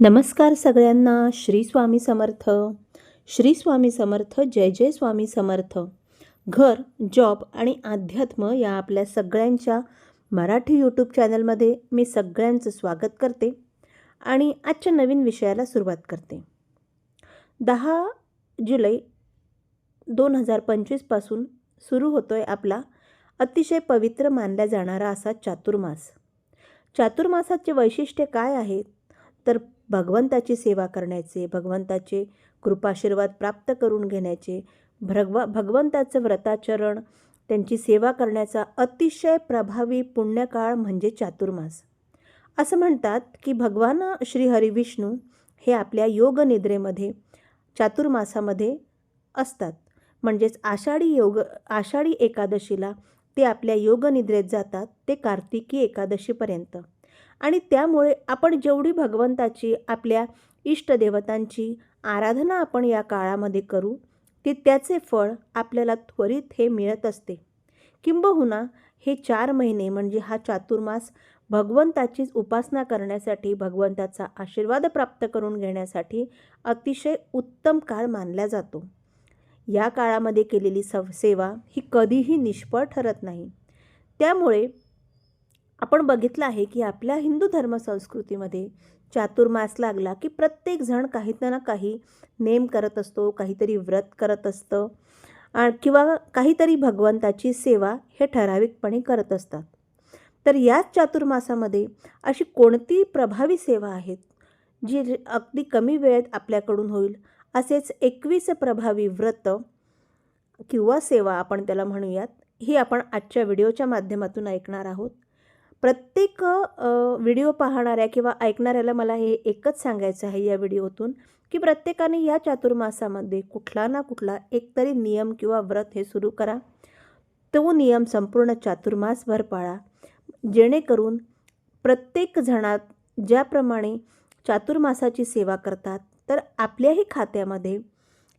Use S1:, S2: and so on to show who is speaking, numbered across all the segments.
S1: नमस्कार सगळ्यांना श्री स्वामी समर्थ. श्री स्वामी समर्थ जय जय स्वामी समर्थ. घर जॉब आणि अध्यात्म या आपल्या सगळ्यांच्या मराठी यूट्यूब चॅनलमध्ये मी सगळ्यांचं स्वागत करते आणि आजच्या नवीन विषयाला सुरुवात करते. दहा जुलै दोन हजार पंचवीसपासून सुरू होतो आहे आपला अतिशय पवित्र मानला जाणारा असा चातुर्मास. चातुर्मासाचे वैशिष्ट्य काय आहेत तर भगवंताची सेवा करण्याचे भगवंताचे कृपाशीर्वाद प्राप्त करून घेण्याचे भगव भगवंताचं व्रताचरण त्यांची सेवा करण्याचा अतिशय प्रभावी पुण्यकाळ म्हणजे चातुर्मास. असं म्हणतात की भगवान श्री हरिविष्णू हे आपल्या योगनिद्रेमध्ये चातुर्मासामध्ये असतात. म्हणजेच आषाढी योग आषाढी एकादशीला ते आपल्या योगनिद्रेत जातात ते कार्तिकी एकादशीपर्यंत. आणि त्यामुळे आपण जेवढी भगवंताची आपल्या इष्टदेवतांची आराधना आपण या काळामध्ये करू ते त्याचे फळ आपल्याला त्वरित हे मिळत असते. किंबहुना हे चार महिने म्हणजे हा चातुर्मास भगवंताचीच उपासना करण्यासाठी भगवंताचा आशीर्वाद प्राप्त करून घेण्यासाठी अतिशय उत्तम काळ मानला जातो. या काळामध्ये केलेली सव सेवा ही कधीही निष्फळ ठरत नाही. त्यामुळे आपण बघितलं आहे की आपल्या हिंदू धर्म संस्कृतीमध्ये चातुर्मास लागला की प्रत्येकजण काही ना काही नेम करत असतो काहीतरी व्रत करत असतं आणि किंवा काहीतरी भगवंताची सेवा हे ठराविकपणे करत असतात. तर याच चातुर्मासामध्ये अशी कोणती प्रभावी सेवा आहेत जी अगदी कमी वेळेत आपल्याकडून होईल? असेच एकवीस प्रभावी व्रत किंवा सेवा आपण त्याला म्हणूयात ही आपण आजच्या व्हिडिओच्या माध्यमातून ऐकणार आहोत. प्रत्येक व्हिडिओ पाहणाऱ्या किंवा ऐकणाऱ्याला मला हे एकच सांगायचं आहे या व्हिडिओतून की प्रत्येकाने या चातुर्मासामध्ये कुठला ना कुठला एकतरी नियम किंवा व्रत हे सुरू करा. तो नियम संपूर्ण चातुर्मासभर पाळा. जेणेकरून प्रत्येक जणात ज्याप्रमाणे चातुर्मासाची सेवा करतात तर आपल्याही खात्यामध्ये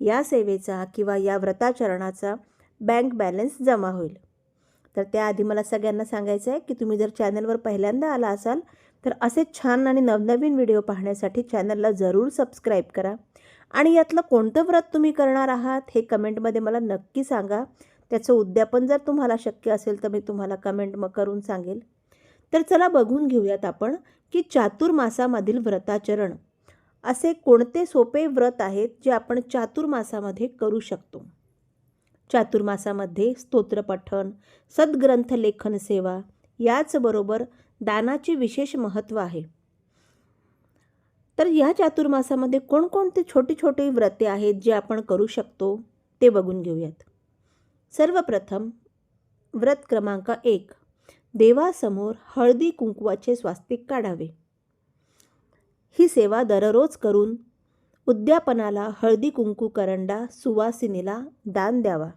S1: या सेवेचा किंवा या व्रताचरणाचा बँक बॅलन्स जमा होईल. तर त्याआधी मला सगळ्यांना सांगायचं आहे की तुम्ही जर चॅनलवर पहिल्यांदा आला असाल तर असे छान आणि नवनवीन व्हिडिओ पाहण्यासाठी चॅनलला जरूर सबस्क्राईब करा. आणि यातलं कोणतं व्रत तुम्ही करणार आहात हे कमेंटमध्ये मला नक्की सांगा. त्याचं उद्यापन जर तुम्हाला शक्य असेल तर मी तुम्हाला कमेंट मग करून सांगेल. तर चला बघून घेऊयात आपण की चातुर्मासामधील व्रताचरण असे कोणते सोपे व्रत आहेत जे आपण चातुर्मासामध्ये करू शकतो? चातुर्मासामध्ये स्तोत्रपठण सद्ग्रंथ लेखन सेवा याचबरोबर दानाचे विशेष महत्त्व आहे. तर या चातुर्मासामध्ये कोणकोणते छोटे छोटे व्रते आहेत जे आपण करू शकतो ते बघून घेऊयात. सर्वप्रथम व्रत क्रमांक एक देवासमोर हळदी कुंकवाचे स्वास्तिक काढावे. ही सेवा दररोज करून उद्यापनाला हळदी कुंकू करंडा सुवासिनीला दान द्यावा.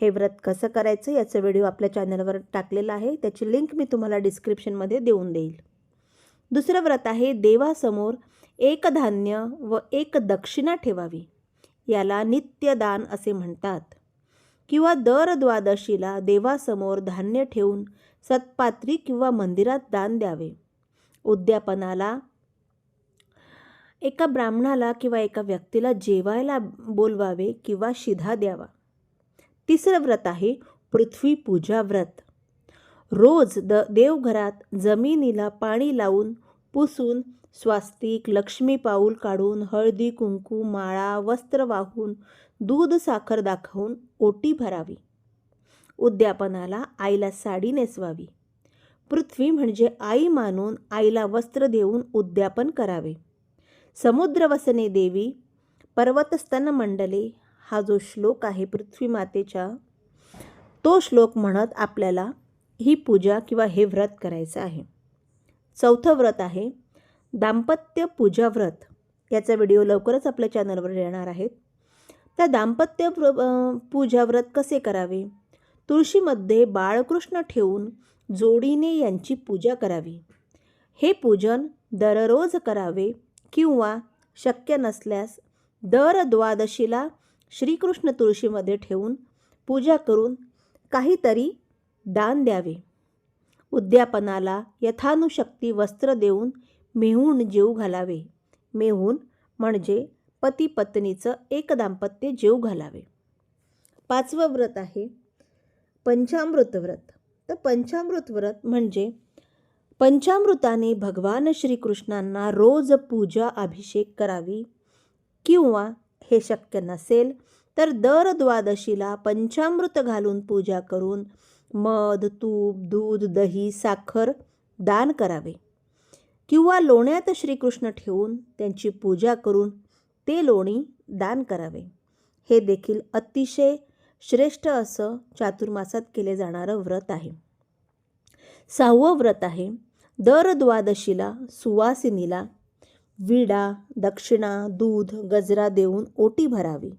S1: हे व्रत कसं करायचं याचं व्हिडिओ आपल्या चॅनलवर टाकलेला आहे. त्याची लिंक मी तुम्हाला डिस्क्रिप्शनमध्ये देऊन देईल. दुसरं व्रत आहे देवासमोर एक धान्य व एक दक्षिणा ठेवावी. याला नित्यदान असे म्हणतात. किंवा दर द्वादशीला देवासमोर धान्य ठेवून सत्पात्री किंवा मंदिरात दान द्यावे. उद्यापनाला एका ब्राह्मणाला किंवा एका व्यक्तीला जेवायला बोलवावे किंवा शिधा द्यावा. तिसरं व्रत आहे पृथ्वी पूजा व्रत. रोज द देवघरात जमिनीला पाणी लावून पुसून स्वास्तिक लक्ष्मी पाऊल काढून हळदी कुंकू माळा वस्त्र वाहून दूध साखर दाखवून ओटी भरावी. उद्यापनाला आईला साडी नेसवावी. पृथ्वी म्हणजे आई मानून आईला वस्त्र देऊन उद्यापन करावे. समुद्रवसने देवी पर्वतस्तन मंडले हा जो श्लोक आहे पृथ्वी मातेच्या तो श्लोक म्हणत आपल्याला ही पूजा किंवा हे व्रत करायचं आहे. चौथं व्रत आहे दाम्पत्य पूजा व्रत. याचा व्हिडिओ लवकरच आपल्या चॅनलवर येणार आहेत त्या दाम्पत्य व्र पूजा व्रत कसे करावे? तुळशीमध्ये बाळकृष्ण ठेवून जोडीने यांची पूजा करावी. हे पूजन दररोज करावे. किंवा शक्य नसल्यास दर द्वादशीला श्रीकृष्ण तुळशीमध्ये ठेवून पूजा करून काहीतरी दान द्यावे. उद्यापनाला यथानुशक्ती वस्त्र देऊन मेहून जीव घालावे. मेहून म्हणजे पती पत्नीचं एक दाम्पत्य जीव घालावे. पाचवं व्रत आहे पंचामृत व्रत. तर पंचामृत व्रत म्हणजे पंचामृताने भगवान श्रीकृष्णांना रोज पूजा अभिषेक करावी किंवा हे शक्य नसेल तर दर द्वादशीला पंचामृत घालून पूजा करून मध तूप दूध दही साखर दान करावे. किंवा लोण्यात श्रीकृष्ण ठेवून त्यांची पूजा करून ते लोणी दान करावे. हे देखील अतिशय श्रेष्ठ असं चातुर्मासात केले जाणारं व्रत आहे. सहावं व्रत आहे. दर द्वादशीला सुवासिनीला विडा दक्षिणा दूध गजरा देऊन ओटी भरावी.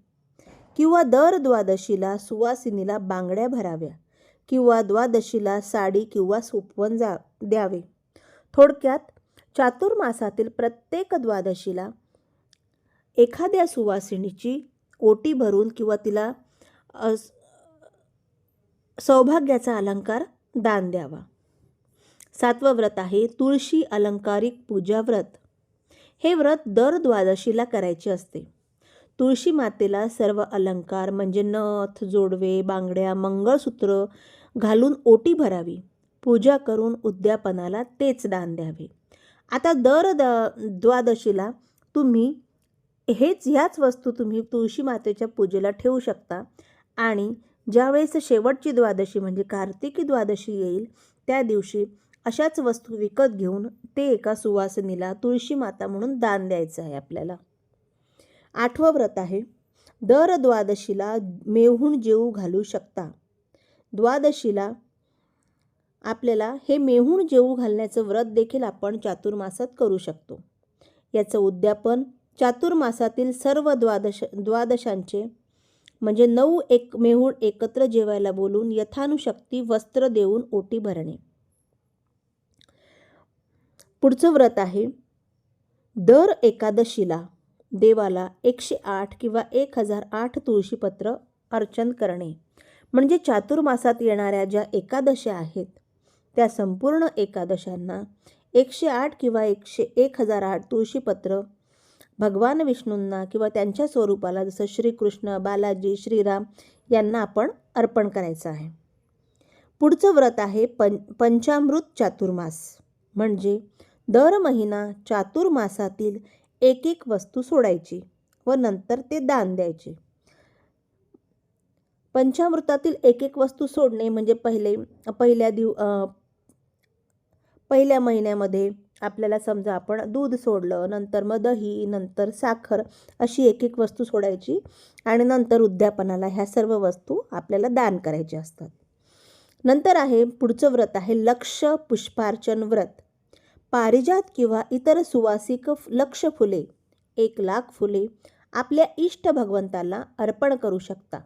S1: किंवा दर द्वादशीला सुवासिनीला बांगड्या भराव्या किंवा द्वादशीला साडी किंवा सोपवण जा द्यावे. थोडक्यात चातुर्मासातील प्रत्येक द्वादशीला एखाद्या सुवासिनीची ओटी भरून किंवा तिला सौभाग्याचा अलंकार दान द्यावा. सातवं व्रत आहे तुळशी अलंकारिक पूजा व्रत. हे व्रत दर द्वादशीला करायचे असते. तुळशी मातेला सर्व अलंकार म्हणजे नथ जोडवे बांगड्या मंगळसूत्र घालून ओटी भरावी. पूजा करून उद्यापनाला तेच दान द्यावे. आता दर द द्वादशीला तुम्ही हेच ह्याच वस्तू तुम्ही तुळशी मातेच्या पूजेला ठेवू शकता. आणि ज्यावेळेस शेवटची द्वादशी म्हणजे कार्तिकी द्वादशी येईल त्या दिवशी अशाच वस्तू विकत घेऊन ते एका सुवासिनीला तुळशी माता म्हणून दान द्यायचं आहे आपल्याला. आठवं व्रत आहे. दर द्वादशीला मेहूण जेऊ घालू शकता. द्वादशीला आपल्याला हे मेहूण जेऊ घालण्याचं व्रत देखील आपण चातुर्मासात करू शकतो. याचं उद्यापन चातुर्मासातील सर्व द्वादश द्वादशांचे म्हणजे नऊ एक मेहूण एकत्र जेवायला बोलून यथानुशक्ती वस्त्र देऊन ओटी भरणे. पुढचं व्रत आहे. दर एकादशीला देवाला एकशे आठ किंवा एक हजार आठ तुळशीपत्र अर्चन करणे. म्हणजे चातुर्मासात येणाऱ्या ज्या एकादशा आहेत त्या संपूर्ण एकादशांना एकशे आठ किंवा एकशे एक हजार आठ तुळशीपत्र भगवान विष्णूंना किंवा त्यांच्या स्वरूपाला जसं श्रीकृष्ण बालाजी श्रीराम यांना आपण अर्पण करायचं आहे. पुढचं व्रत आहे पं पंचामृत चातुर्मास. म्हणजे दर महिना चातुर्मासातील एक एक वस्तू सोडायची व नंतर ते दान द्यायचे. पंचामृतातील एक एक वस्तू सोडणे म्हणजे पहिले पहिल्या दिव पहिल्या महिन्यामध्ये आपल्याला समजा आपण दूध सोडलं नंतर मग दही नंतर साखर अशी एक एक वस्तू सोडायची आणि नंतर उद्यापनाला ह्या सर्व वस्तू आपल्याला दान करायच्या असतात. नंतर आहे पुढचं व्रत आहे लक्ष पुष्पार्चन व्रत. पारिजात किंवा इतर सुवासिक लक्ष फुले एक लाख फुले आपल्या इष्ट भगवंताला अर्पण करू शकता.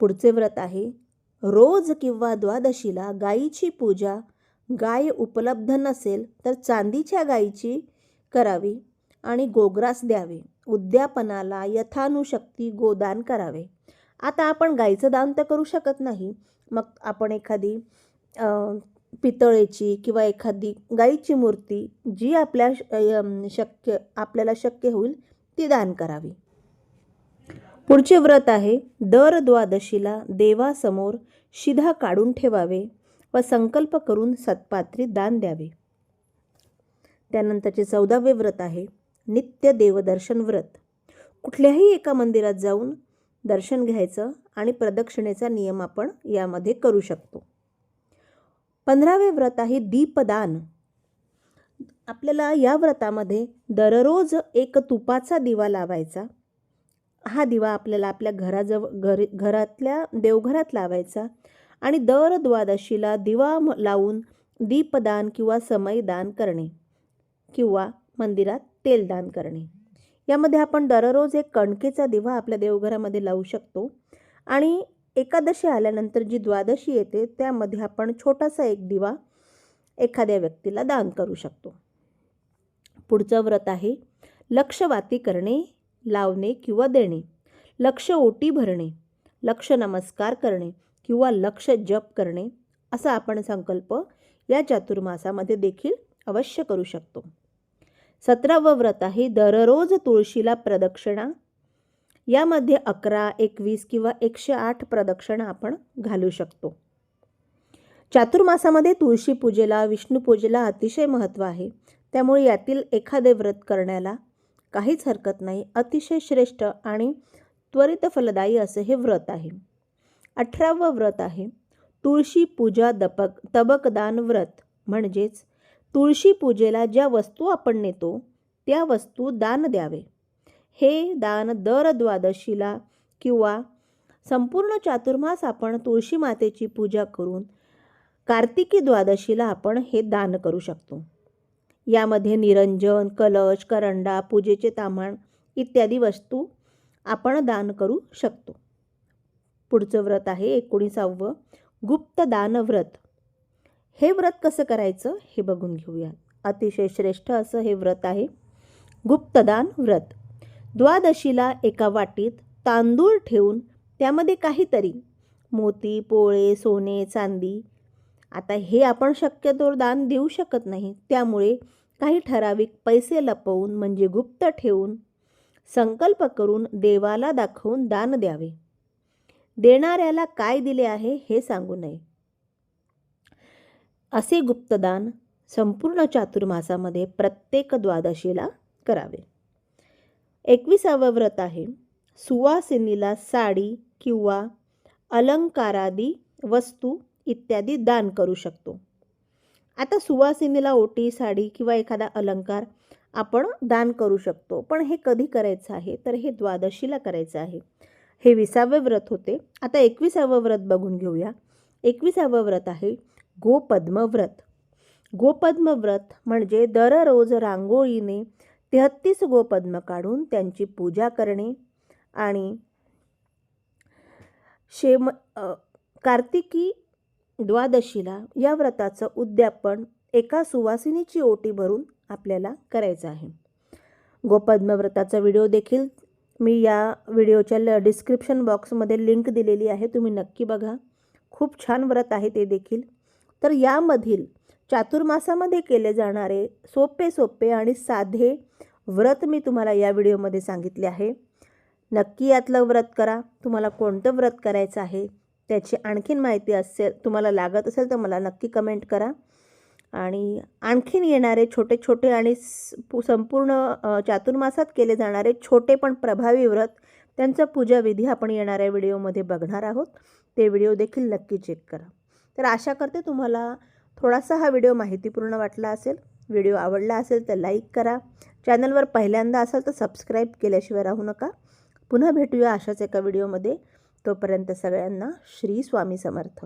S1: पुढचे व्रत आहे रोज किंवा द्वादशीला गायीची पूजा गाय उपलब्ध नसेल तर चांदीच्या गायीची करावी आणि गोग्रास द्यावे. उद्यापनाला यथानुशक्ती गोदान करावे. आता आपण गाईचं दान तर करू शकत नाही. मग आपण एखादी पितळेची किंवा एखादी गाईची मूर्ती जी आपल्या श- शक्य आपल्याला शक्य होईल ती दान करावी. पुढचे व्रत आहे दर द्वादशीला देवासमोर शिधा काढून ठेवावे व संकल्प करून सत्पात्री दान द्यावे. त्यानंतरचे चौदावे व्रत आहे नित्य देवदर्शन व्रत. कुठल्याही एका मंदिरात जाऊन दर्शन घ्यायचं आणि प्रदक्षिणेचा नियम आपण यामध्ये करू शकतो. पंधरावे व्रत आहे दीपदान. आपल्याला या व्रतामध्ये दररोज एक तुपाचा दिवा लावायचा. हा दिवा आपल्याला आपल्या घराजवळ घरी घरातल्या देवघरात लावायचा आणि दर द्वादशीला दिवा म- लावून दीपदान किंवा समयदान करणे किंवा मंदिरात तेलदान करणे. यामध्ये आपण दररोज एक कणकेचा दिवा आपल्या देवघरामध्ये लावू शकतो आणि एकादशी आल्यानंतर जी द्वादशी येते त्यामध्ये आपण छोटासा एक दिवा एखाद्या व्यक्तीला दान करू शकतो. पुढचं व्रत आहे लक्षवाती करणे लावणे किंवा देणे. लक्ष ओटी भरणे लक्ष नमस्कार करणे किंवा लक्ष जप करणे असा आपण संकल्प या चातुर्मासामध्ये देखील अवश्य करू शकतो. सतरावं व्रत आहे दररोज तुळशीला प्रदक्षिणा यामध्ये अकरा एकवीस किंवा एकशे आठ प्रदक्षिणा आपण घालू शकतो. चातुर्मासामध्ये तुळशी पूजेला विष्णूपूजेला अतिशय महत्त्व आहे. त्यामुळे यातील एखादे व्रत करण्याला काहीच हरकत नाही. अतिशय श्रेष्ठ आणि त्वरित फलदायी असं हे व्रत आहे. अठरावं व्रत आहे. तुळशी पूजा दपक तबकदान व्रत म्हणजेच तुळशी पूजेला ज्या वस्तू आपण नेतो त्या वस्तू दान द्यावे. हे दान दर द्वादशीला किंवा संपूर्ण चातुर्मास आपण तुळशी मातेची पूजा करून कार्तिकी द्वादशीला आपण हे दान करू शकतो. यामध्ये निरंजन कलश करंडा पूजेचे तामाण इत्यादी वस्तू आपण दान करू शकतो. पुढचं व्रत आहे एकोणीसावं गुप्तदान व्रत. हे व्रत कसं करायचं हे बघून घेऊया. अतिशय श्रेष्ठ असं हे व्रत आहे गुप्तदान व्रत. द्वादशीला एका वाटीत तांदूळ ठेवून त्यामध्ये काहीतरी मोती पोळे सोने चांदी आता हे आपण शक्यतो दान देऊ शकत नाही त्यामुळे काही ठराविक पैसे लपवून म्हणजे गुप्त ठेवून संकल्प करून देवाला दाखवून दान द्यावे. देणाऱ्याला काय दिले आहे हे सांगू नये. असे गुप्तदान संपूर्ण चातुर्मासामध्ये प्रत्येक द्वादशीला करावे. एकविसावं व्रत आहे. सुवासिनीला साडी किंवा अलंकारादी वस्तू इत्यादी दान करू शकतो. आता सुवासिनीला ओटी साडी किंवा एखादा अलंकार आपण दान करू शकतो. पण हे कधी करायचं आहे? तर हे द्वादशीला करायचं आहे. हे विसावे व्रत होते. आता एकविसावं व्रत बघून घेऊया. एकविसावं व्रत आहे गोपद्म व्रत. गोपद्म व्रत म्हणजे दररोज रांगोळीने तेहत्तीस गोपद्म काढून त्यांची पूजा करणे आणि शेम कार्तिकी द्वादशीला या व्रताचं उद्यापन एका सुवासिनीची ओटी भरून आपल्याला करायचं आहे. गोपद्म व्रताचा व्हिडिओ देखील मी या व्हिडिओच्या ल डिस्क्रिप्शन बॉक्समध्ये लिंक दिलेली आहे तुम्ही नक्की बघा. खूप छान व्रत आहे ते देखील. तर यामधील चातुर्मासामध्ये केले जाणारे सोपे सोपे आणि साधे व्रत मी तुम्हाला या व्हिडिओमध्ये सांगितले आहे. नक्की यातलं व्रत करा. तुम्हाला कोणतं व्रत करायचं आहे त्याची आणखीन माहिती असेल तुम्हाला लागत असेल तर मला नक्की कमेंट करा. आणि आणखीन येणारे छोटे छोटे आणि स- पु- संपूर्ण चातुर्मासात केले जाणारे छोटे पण प्रभावी व्रत त्यांचा पूजाविधी आपण येणाऱ्या व्हिडिओमध्ये बघणार आहोत. ते व्हिडिओ देखील नक्की चेक करा. तर आशा करते तुम्हाला थोडासा हा व्हिडिओ माहितीपूर्ण वाटला असेल व्हिडिओ आवडला असेल तर लाईक करा. चॅनलवर पहिल्यांदा असाल तर सबस्क्राईब केल्याशिवाय राहू नका. पुन्हा भेटूया अशाच एका व्हिडिओमध्ये. तोपर्यंत सगळ्यांना श्री स्वामी समर्थ.